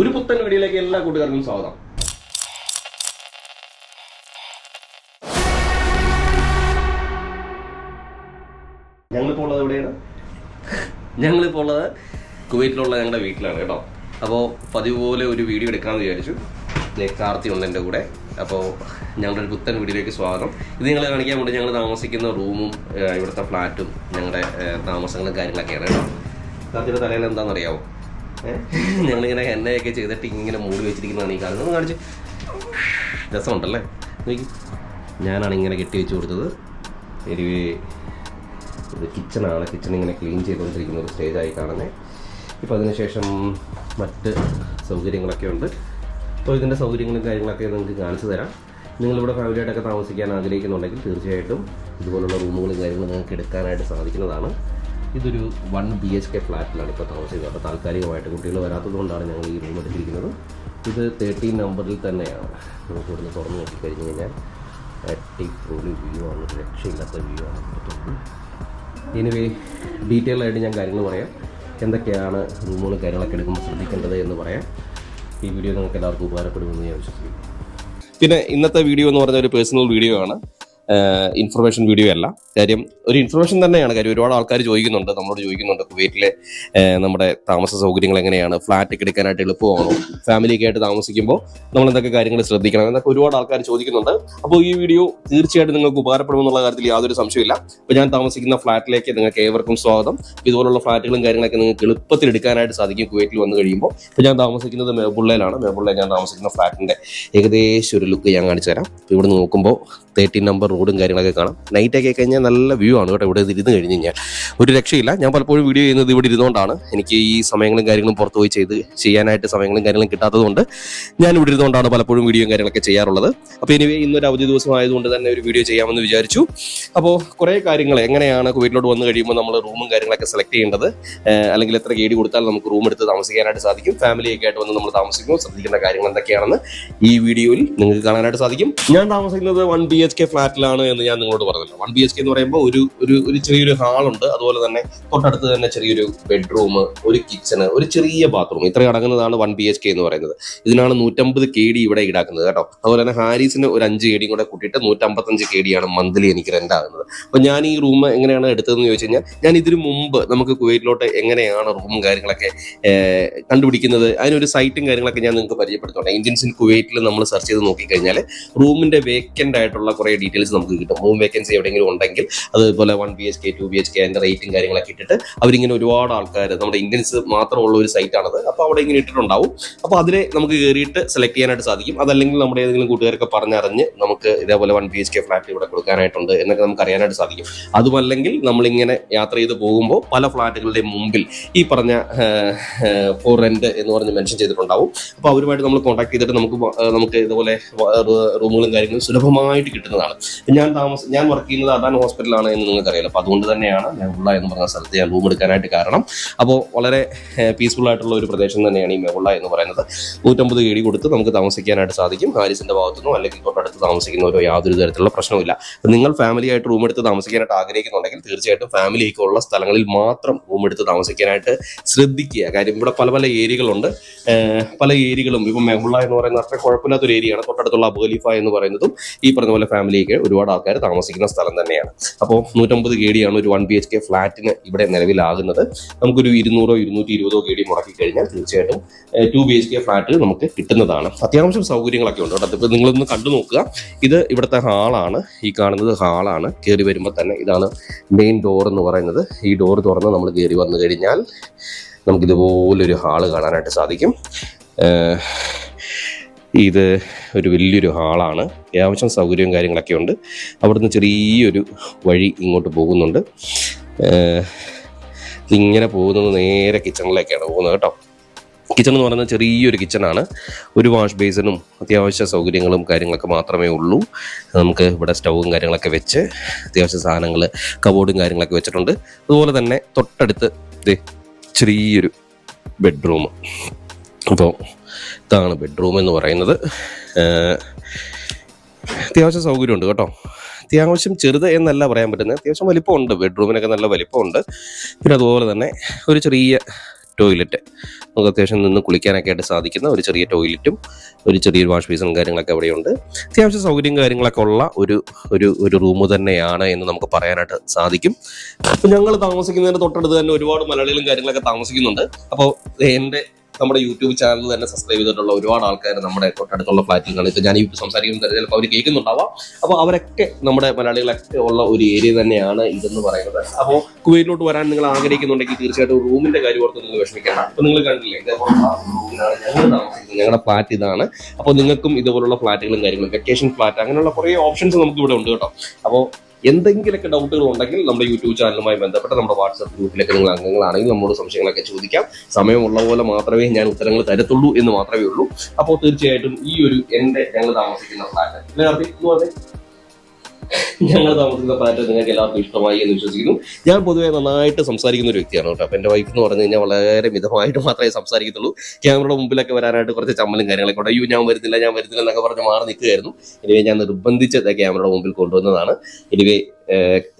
ഒരു പുത്തൻ വീഡിയോയിലേക്ക് എല്ലാ കൂട്ടുകാർക്കും സ്വാഗതം. ഞങ്ങളിപ്പോൾ ഉള്ളത് എവിടെയാണ്? ഞങ്ങളിപ്പോൾ ഉള്ളത് കുവൈറ്റിലുള്ള ഞങ്ങളുടെ വീട്ടിലാണ് കേട്ടോ. അപ്പോൾ പതിവ് പോലെ ഒരു വീഡിയോ എടുക്കാമെന്ന് വിചാരിച്ചു. കാർത്തി ഉണ്ട് എന്റെ കൂടെ. അപ്പോൾ ഞങ്ങളുടെ ഒരു പുത്തൻ വീഡിയോയിലേക്ക് സ്വാഗതം. ഇത് നിങ്ങളെ കാണിക്കാൻ വേണ്ടി ഞങ്ങൾ താമസിക്കുന്ന റൂമും ഇവിടുത്തെ ഫ്ലാറ്റും ഞങ്ങളുടെ താമസങ്ങളും കാര്യങ്ങളൊക്കെയാണ് കേട്ടോ. കാർത്തിയുടെ തലയിൽ എന്താണെന്ന് അറിയാമോ ഞങ്ങളിങ്ങനെ എണ്ണയൊക്കെ ചെയ്തിട്ട് ഇങ്ങനെ മൂടി വെച്ചിരിക്കുന്നതാണ് ഈ കാണുന്നത്. കാണിച്ച്. രസമുണ്ടല്ലേ? നോക്കി. ഞാനാണ് ഇങ്ങനെ കെട്ടി വെച്ച് കൊടുത്തത്. ഒരു ഇത് കിച്ചണാണ് കിച്ചൺ ഇങ്ങനെ ക്ലീൻ ചെയ്തുകൊണ്ടിരിക്കുന്ന ഒരു സ്റ്റേജായി കാണുന്നത് ഇപ്പോൾ അതിനുശേഷം മറ്റ് സൗകര്യങ്ങളൊക്കെ ഉണ്ട്. അപ്പോൾ ഇതിന്റെ സൗകര്യങ്ങളും കാര്യങ്ങളൊക്കെ നിങ്ങൾക്ക് കാണിച്ചു തരാം. നിങ്ങളിവിടെ ഫാമിലിയായിട്ടൊക്കെ താമസിക്കാൻ ആഗ്രഹിക്കുന്നുണ്ടെങ്കിൽ തീർച്ചയായിട്ടും ഇതുപോലുള്ള റൂമുകളും കാര്യങ്ങളും നിങ്ങൾക്ക് എടുക്കാനായിട്ട് സാധിക്കുന്നതാണ്. ഇതൊരു വൺ ബി എച്ച് കെ ഫ്ലാറ്റിലാണ് ഇപ്പോൾ താമസിക്കുന്നത്. അപ്പോൾ താൽക്കാലികമായിട്ട് കുട്ടികൾ വരാത്തതുകൊണ്ടാണ് ഞങ്ങൾ ഈ റൂം എടുത്തിരിക്കുന്നത്. ഇത് തേർട്ടീൻ നമ്പറിൽ തന്നെയാണ്. നമുക്ക് ഇവിടുന്ന് തുറന്ന് നോക്കിക്കഴിഞ്ഞ് കഴിഞ്ഞാൽ അടിപൊളി വ്യൂ ആണ്. രക്ഷയില്ലാത്ത വ്യൂ ആണ് എനിവേ ഡീറ്റെയിൽ ആയിട്ട് ഞാൻ കാര്യങ്ങൾ പറയാം. എന്തൊക്കെയാണ് റൂമുകളും കാര്യങ്ങളൊക്കെ എടുക്കുമ്പോൾ ശ്രദ്ധിക്കേണ്ടത് എന്ന് പറയാം. ഈ വീഡിയോ നിങ്ങൾക്ക് എല്ലാവർക്കും ഉപകാരപ്പെടുമെന്ന് ഞാൻ വിശ്വസിക്കുന്നു. പിന്നെ ഇന്നത്തെ വീഡിയോ എന്ന് പറഞ്ഞ ഒരു പേഴ്സണൽ വീഡിയോ ആണ്. ഇൻഫർമേഷൻ വീഡിയോ അല്ല. കാര്യം ഒരു ഇൻഫർമേഷൻ തന്നെയാണ്. കാര്യം ഒരുപാട് ആൾക്കാർ ചോദിക്കുന്നുണ്ട്. നമ്മളോട് ചോദിക്കുന്നുണ്ട്. കുവൈറ്റിലെ നമ്മുടെ താമസ സൗകര്യങ്ങൾ എങ്ങനെയാണ്? ഫ്ലാറ്റ് ഒക്കെ എടുക്കാനായിട്ട് എളുപ്പമാണോ? ഫാമിലിയൊക്കെ ആയിട്ട് താമസിക്കുമ്പോൾ നമ്മൾ എന്തൊക്കെ കാര്യങ്ങൾ ശ്രദ്ധിക്കണം? എന്നൊക്കെ ഒരുപാട് ആൾക്കാർ ചോദിക്കുന്നുണ്ട്. അപ്പോൾ ഈ വീഡിയോ തീർച്ചയായിട്ടും നിങ്ങൾക്ക് ഉപകാരപ്പെടുമെന്നുള്ള കാര്യത്തിൽ യാതൊരു സംശയമില്ല അപ്പോൾ ഞാൻ താമസിക്കുന്ന ഫ്ലാറ്റിലേക്ക് നിങ്ങൾക്ക് ഏവർക്കും സ്വാഗതം. ഇതുപോലുള്ള ഫ്ലാറ്റുകളും കാര്യങ്ങളൊക്കെ നിങ്ങൾക്ക് എളുപ്പത്തിൽ എടുക്കാനായിട്ട് സാധിക്കും കുവൈറ്റിൽ വന്നു കഴിയുമ്പോൾ. ഇപ്പോൾ ഞാൻ താമസിക്കുന്നത് മേബുള്ളയിലാണ്. മേബുള്ളയിൽ ഞാൻ താമസിക്കുന്ന ഫ്ലാറ്റിന്റെ ഏകദേശം ഒരു ലുക്ക് ഞാൻ കാണിച്ചു തരാം ഇവിടെ നോക്കുമ്പോൾ തേർട്ടീൻ നമ്പർ റോഡും കാര്യങ്ങളൊക്കെ കാണാം. നൈറ്റൊക്കെ കഴിഞ്ഞാൽ നല്ല വ്യൂ ആണ് കേട്ടോ. ഇവിടെ ഇരുന്ന് കഴിഞ്ഞ് കഴിഞ്ഞാൽ. ഒരു രക്ഷയില്ല. ഞാൻ പലപ്പോഴും വീഡിയോ ചെയ്യുന്നത് ഇവിടെ ഇരുന്നുകൊണ്ടാണ്. എനിക്ക് ഈ സമയങ്ങളും കാര്യങ്ങളും പുറത്ത് പോയി ചെയ്ത് ചെയ്യാനായിട്ട് സമയങ്ങളും കാര്യങ്ങളും കിട്ടാത്തതുകൊണ്ട് ഞാൻ ഇവിടെ ഇരുന്നുകൊണ്ടാണ് പലപ്പോഴും വീഡിയോയും കാര്യങ്ങളൊക്കെ ചെയ്യാറുള്ളത്. അപ്പോൾ ഇനി ഇന്നൊരു അവധി ദിവസം ആയതുകൊണ്ട് തന്നെ ഒരു വീഡിയോ ചെയ്യാമെന്ന് വിചാരിച്ചു. അപ്പോൾ കുറേ കാര്യങ്ങൾ എങ്ങനെയാണ് വീട്ടിലോട്ട് വന്നു കഴിയുമ്പോൾ നമ്മൾ റൂമും കാര്യങ്ങളൊക്കെ സെലക്ട് ചെയ്യേണ്ടത്? അല്ലെങ്കിൽ എത്ര കേടി കൊടുത്താൽ നമുക്ക് റൂം എടുത്ത് താമസിക്കാനായിട്ട് സാധിക്കും. ഫാമിലിയൊക്കെ ആയിട്ട് വന്ന് നമ്മൾ താമസിക്കുമ്പോൾ ശ്രദ്ധിക്കേണ്ട കാര്യങ്ങൾ എന്തൊക്കെയാണെന്ന് ഈ വീഡിയോയിൽ നിങ്ങൾക്ക് കാണാനായിട്ട് സാധിക്കും. ഞാൻ താമസിക്കുന്നത് വൺ ബി എച്ച് കെ ഫ്ലാറ്റിലാണ് എന്ന് ഞാൻ നിങ്ങളോട് പറഞ്ഞല്ലോ. വൺ ബി എച്ച് കെ എന്ന് പറയുമ്പോൾ ഒരു ഒരു ഒരു ചെറിയൊരു ഹാളുണ്ട് അതുപോലെ തന്നെ തൊട്ടടുത്ത് തന്നെ ചെറിയൊരു ബെഡ്റൂം ഒരു കിച്ചണ് ഒരു ചെറിയ ബാത്റൂം. ഇത്ര അടങ്ങുന്നതാണ് വൺ ബി എച്ച് കെ എന്ന് പറയുന്നത്. ഇതിനാണ് നൂറ്റമ്പത് കെ ഡി ഇവിടെ ഈടാക്കുന്നത് കേട്ടോ. അതുപോലെ തന്നെ ഹാരീസിന് ഒരു അഞ്ച് കെ ഡിയും കൂടെ കൂട്ടിയിട്ട് നൂറ്റമ്പത്തഞ്ച് കെ ഡിയാണ് മന്ത്ലി എനിക്ക് റെന്റ് ആകുന്നത്. അപ്പൊ ഞാൻ ഈ റൂം എങ്ങനെയാണ് എടുത്തതെന്ന് ചോദിച്ചു കഴിഞ്ഞാൽ ഞാൻ ഇതിനു മുമ്പ് നമുക്ക് കുവൈറ്റിലോട്ട് എങ്ങനെയാണ് റൂമും കാര്യങ്ങളൊക്കെ കണ്ടുപിടിക്കുന്നത് അതിനൊരു സൈറ്റും കാര്യങ്ങളൊക്കെ ഞാൻ നിങ്ങൾക്ക് പരിചയപ്പെടുത്തുന്നുണ്ട് ഏജൻസിൻ കുവൈറ്റിൽ നമ്മൾ സെർച്ച് ചെയ്ത് നോക്കിക്കഴിഞ്ഞാൽ റൂമിന്റെ വേക്കന്റ് ആയിട്ടുള്ള കുറേ ഡീറ്റെയിൽസ് നമുക്ക് കിട്ടും. റൂം വേക്കൻസി എവിടെയെങ്കിലും ഉണ്ടെങ്കിൽ അതുപോലെ one B H K two B H K അതിന്റെ റേറ്റും കാര്യങ്ങളൊക്കെ ഇട്ടിട്ട് അവരിങ്ങനെ ഒരുപാട് ആൾക്കാർ നമ്മുടെ ഇന്ത്യൻസ് മാത്രമുള്ള ഒരു സൈറ്റാണത് അപ്പോൾ അവിടെ ഇങ്ങനെ ഇട്ടിട്ടുണ്ടാവും. അപ്പോൾ അതിനെ നമുക്ക് കയറിയിട്ട് സെലക്ട് ചെയ്യാനായിട്ട് സാധിക്കും. അതല്ലെങ്കിൽ നമ്മുടെ ഏതെങ്കിലും കൂട്ടുകാരൊക്കെ പറഞ്ഞറിഞ്ഞ് നമുക്ക് ഇതേപോലെ one B H K flat ഇവിടെ കൊടുക്കാനായിട്ടുണ്ട് എന്നൊക്കെ നമുക്ക് അറിയാനായിട്ട് സാധിക്കും. അതുമല്ലെങ്കിൽ നമ്മളിങ്ങനെ യാത്ര ചെയ്ത് പോകുമ്പോൾ പല ഫ്ലാറ്റുകളുടെ മുമ്പിൽ ഈ പറഞ്ഞ ഫോർ റെന്റ് എന്ന് പറഞ്ഞ് മെൻഷൻ ചെയ്തിട്ടുണ്ടാവും. അപ്പോൾ അവരുമായിട്ട് നമ്മൾ കോൺടാക്ട് ചെയ്തിട്ട് നമുക്ക് നമുക്ക് ഇതുപോലെ റൂമുകളും കാര്യങ്ങളും സുലഭമായിട്ട് കിട്ടുന്നതാണ്. ഞാൻ താമസം ഞാൻ വർക്ക് ചെയ്യുന്നത് അദാൻ ഹോസ്പിറ്റലാണ് എന്ന് നിങ്ങൾക്ക് അറിയാലോ അപ്പോൾ അതുകൊണ്ട് തന്നെയാണ് ഞാൻ ഉള്ള എന്ന് പറഞ്ഞ സ്ഥലത്ത് ഞാൻ റൂം എടുക്കാനായിട്ട് കാരണം. അപ്പോൾ വളരെ പീസ്ഫുൾ ആയിട്ടുള്ള ഒരു പ്രദേശം തന്നെയാണ് ഈ മെഹുള്ള എന്ന് പറയുന്നത്. നൂറ്റമ്പത് കേടി കൊടുത്ത് നമുക്ക് താമസിക്കാനായിട്ട് സാധിക്കും. ഹാരിസിന്റെ ഭാഗത്തുനിന്നോ അല്ലെങ്കിൽ തൊട്ടടുത്ത് താമസിക്കുന്നവരോ യാതൊരു തരത്തിലുള്ള പ്രശ്നവുമില്ല അപ്പം നിങ്ങൾ ഫാമിലി ആയിട്ട് റൂം എടുത്ത് താമസിക്കാനായിട്ട് ആഗ്രഹിക്കുന്നുണ്ടെങ്കിൽ തീർച്ചയായിട്ടും ഫാമിലി ഒക്കെ ഉള്ള സ്ഥലങ്ങളിൽ മാത്രം റൂം എടുത്ത് താമസിക്കാനായിട്ട് ശ്രദ്ധിക്കുക. കാര്യം ഇവിടെ പല പല ഏരിയകളുണ്ട്. പല ഏരിയകളും ഇപ്പം മെഹുള്ള എന്ന് പറയുന്ന അത്ര കുഴപ്പമില്ലാത്തൊരു ഏരിയയാണ്. തൊട്ടടുത്തുള്ള അബുഖലീഫ എന്ന് പറയുന്നതും ഈ പറഞ്ഞ പോലെ ഫാമിലിയൊക്കെ ഒരുപാട് ആൾക്കാർ താമസിക്കുന്ന സ്ഥലം തന്നെയാണ്. അപ്പോൾ നൂറ്റമ്പത് കെ ഡിയാണ് ഒരു വൺ ബി എച്ച് കെ ഫ്ലാറ്റിന് ഇവിടെ നിലവിലാകുന്നത്. നമുക്കൊരു ഇരുന്നൂറോ ഇരുന്നൂറ്റി ഇരുപതോ കെ ഡി മുടക്കി കഴിഞ്ഞാൽ തീർച്ചയായിട്ടും two B H K flat നമുക്ക് കിട്ടുന്നതാണ്. അത്യാവശ്യം സൗകര്യങ്ങളൊക്കെ ഉണ്ട് കേട്ടോ. അതിപ്പോൾ നിങ്ങളൊന്ന് കണ്ടു നോക്കുക. ഇത് ഇവിടുത്തെ ഹാളാണ്. ഈ കാണുന്നത് ഹാളാണ്. കയറി വരുമ്പോൾ തന്നെ ഇതാണ് മെയിൻ ഡോർ എന്ന് പറയുന്നത്. ഈ ഡോർ തുറന്ന് നമ്മൾ കയറി വന്നു കഴിഞ്ഞാൽ നമുക്കിതുപോലൊരു ഹാൾ കാണാനായിട്ട് സാധിക്കും. ഇത് ഒരു വലിയൊരു ഹാളാണ്. അത്യാവശ്യം സൗകര്യവും കാര്യങ്ങളൊക്കെ ഉണ്ട്. അവിടുന്ന് ചെറിയൊരു വഴി ഇങ്ങോട്ട് പോകുന്നുണ്ട്. ഇങ്ങനെ പോകുന്നത് നേരെ കിച്ചണിലേക്കാണ് പോകുന്നത് കേട്ടോ. കിച്ചൺ എന്ന് പറയുന്നത് ചെറിയൊരു കിച്ചണാണ്. ഒരു വാഷ് ബേസിനും അത്യാവശ്യ സൗകര്യങ്ങളും കാര്യങ്ങളൊക്കെ മാത്രമേ ഉള്ളൂ. നമുക്ക് ഇവിടെ സ്റ്റൗവും കാര്യങ്ങളൊക്കെ വെച്ച് അത്യാവശ്യ സാധനങ്ങൾ കബോർഡും കാര്യങ്ങളൊക്കെ വെച്ചിട്ടുണ്ട്. അതുപോലെ തന്നെ തൊട്ടടുത്ത് ചെറിയൊരു ബെഡ്റൂം. അപ്പോൾ ഇതാണ് ബെഡ്റൂം എന്ന് പറയുന്നത്. അത്യാവശ്യം സൗകര്യമുണ്ട് കേട്ടോ. അത്യാവശ്യം ചെറുത് എന്നല്ല പറയാൻ പറ്റുന്നത്. അത്യാവശ്യം വലിപ്പമുണ്ട്. ബെഡ്റൂമിനൊക്കെ നല്ല വലിപ്പമുണ്ട്. പിന്നെ അതുപോലെ തന്നെ ഒരു ചെറിയ ടോയ്ലറ്റ് നമുക്ക് അത്യാവശ്യം നിന്ന് കുളിക്കാനൊക്കെ ആയിട്ട് സാധിക്കുന്ന ഒരു ചെറിയ ടോയ്ലറ്റും ഒരു ചെറിയൊരു വാഷ് ബേസിനും കാര്യങ്ങളൊക്കെ അവിടെയുണ്ട്. അത്യാവശ്യം സൗകര്യം കാര്യങ്ങളൊക്കെ ഉള്ള ഒരു ഒരു ഒരു റൂം തന്നെയാണ് എന്ന് നമുക്ക് പറയാനായിട്ട് സാധിക്കും. അപ്പം ഞങ്ങൾ താമസിക്കുന്നതിന് തൊട്ടടുത്ത് തന്നെ ഒരുപാട് മലയാളികളും കാര്യങ്ങളൊക്കെ താമസിക്കുന്നുണ്ട്. അപ്പോൾ എന്റെ നമ്മുടെ യൂട്യൂബ് ചാനൽ തന്നെ സബ്സ്ക്രൈബ് ചെയ്തിട്ടുള്ള ഒരുപാട് ആൾക്കാർ നമ്മുടെ തൊട്ടടുത്തുള്ള ഫ്ലാറ്റിൽ കാണും ഇപ്പം ഞാൻ ഈ സംസാരിക്കുന്നത് ചിലപ്പോൾ അവർ കേൾക്കുന്നുണ്ടാവാം. അപ്പോൾ അവരൊക്കെ നമ്മുടെ മലയാളികളൊക്കെ ഉള്ള ഒരു ഏരിയ തന്നെയാണ് ഇതെന്ന് പറയുന്നത്. അപ്പോൾ കുവൈറ്റിലോട്ട് വരാൻ നിങ്ങൾ ആഗ്രഹിക്കുന്നുണ്ടെങ്കിൽ തീർച്ചയായിട്ടും റൂമിന്റെ കാര്യം ഓർത്ത് നിങ്ങൾ വിഷമിക്കണം അപ്പോൾ നിങ്ങൾ കണ്ടില്ലേ താമസിക്കുന്നത് ഞങ്ങളുടെ ഫ്ലാറ്റ് ഇതാണ്. അപ്പോൾ നിങ്ങൾക്കും ഇതുപോലുള്ള ഫ്ലാറ്റുകളും കാര്യങ്ങളും വെക്കേഷൻ ഫ്ലാറ്റ് അങ്ങനെയുള്ള കുറേ ഓപ്ഷൻസ് നമുക്ക് ഇവിടെ ഉണ്ട് കേട്ടോ. അപ്പോൾ എന്തെങ്കിലുമൊക്കെ ഡൗട്ടുകൾ ഉണ്ടെങ്കിൽ നമ്മുടെ യൂട്യൂബ് ചാനലുമായി ബന്ധപ്പെട്ട് നമ്മുടെ വാട്സ്ആപ്പ് ഗ്രൂപ്പിലൊക്കെ നിങ്ങൾ അംഗങ്ങളാണെങ്കിൽ നമ്മളോട് സംശയങ്ങളൊക്കെ ചോദിക്കാം. സമയമുള്ള പോലെ മാത്രമേ ഞാൻ ഉത്തരങ്ങൾ തരത്തുള്ളൂ എന്ന് മാത്രമേ ഉള്ളൂ. അപ്പോൾ തീർച്ചയായിട്ടും ഈ ഒരു എന്റെ ഞങ്ങൾ താമസിക്കുന്ന ഫ്ലാറ്റ് ഞങ്ങൾ താമസിക്കുന്ന ഫ്ലാറ്റ് നിങ്ങൾക്ക് എല്ലാവർക്കും ഇഷ്ടമായി എന്ന് വിശ്വസിക്കുന്നു. ഞാൻ പൊതുവെ നന്നായിട്ട് സംസാരിക്കുന്ന ഒരു വ്യക്തിയാണ് കേട്ടോ. അപ്പം എന്റെ വൈഫ് എന്ന് പറഞ്ഞു കഴിഞ്ഞാൽ വളരെ മിതമായിട്ട് മാത്രമേ സംസാരിക്കത്തുള്ളൂ. ക്യാമറയുടെ മുമ്പിലൊക്കെ വരാനായിട്ട് കുറച്ച് ചമ്മലും കാര്യങ്ങളൊക്കെ അയ്യോ ഞാൻ വരുന്നില്ല ഞാൻ വരുന്നില്ല എന്നൊക്കെ പറഞ്ഞ് മാറി നിൽക്കുകയായിരുന്നു. എനിവേ ഞാൻ നിർബന്ധിച്ച് ക്യാമറയുടെ മുമ്പിൽ കൊണ്ടുവന്നതാണ്. എനിവേ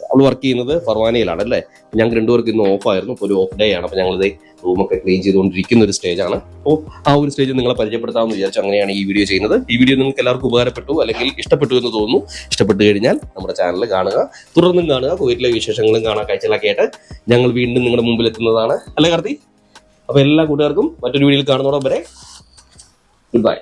അവൾ വർക്ക് ചെയ്യുന്നത് ഫർവാനയിലാണ് അല്ലേ? ഞങ്ങൾക്ക് രണ്ടുപേർക്ക് ഇന്ന് ഓഫായിരുന്നു ഇപ്പോൾ ഒരു ഓഫ് ഡേ ആണ്. അപ്പോൾ ഞങ്ങളിത് റൂമൊക്കെ ക്ലീൻ ചെയ്തുകൊണ്ടിരിക്കുന്ന ഒരു സ്റ്റേജാണ് അപ്പോൾ ആ ഒരു സ്റ്റേജ് നിങ്ങളെ പരിചയപ്പെടുത്താമെന്ന് വിചാരിച്ചു അങ്ങനെയാണ് ഈ വീഡിയോ ചെയ്യുന്നത്. ഈ വീഡിയോ നിങ്ങൾക്ക് എല്ലാവർക്കും ഉപകാരപ്പെട്ടു അല്ലെങ്കിൽ ഇഷ്ടപ്പെട്ടു എന്ന് തോന്നുന്നു. ഇഷ്ടപ്പെട്ടു കഴിഞ്ഞാൽ നമ്മുടെ ചാനൽ കാണുക. തുടർന്നും കാണുക. കുവൈറ്റിലെ വിശേഷങ്ങളും കാണാൻ കാഴ്ചകളൊക്കെ ആയിട്ട് ഞങ്ങൾ വീണ്ടും നിങ്ങളുടെ മുമ്പിൽ എത്തുന്നതാണ്. അല്ലേ കാർത്തി? അപ്പോൾ എല്ലാ കൂട്ടുകാർക്കും മറ്റൊരു വീഡിയോയിൽ കാണുന്നതോടെ വരെ ഗുഡ് ബൈ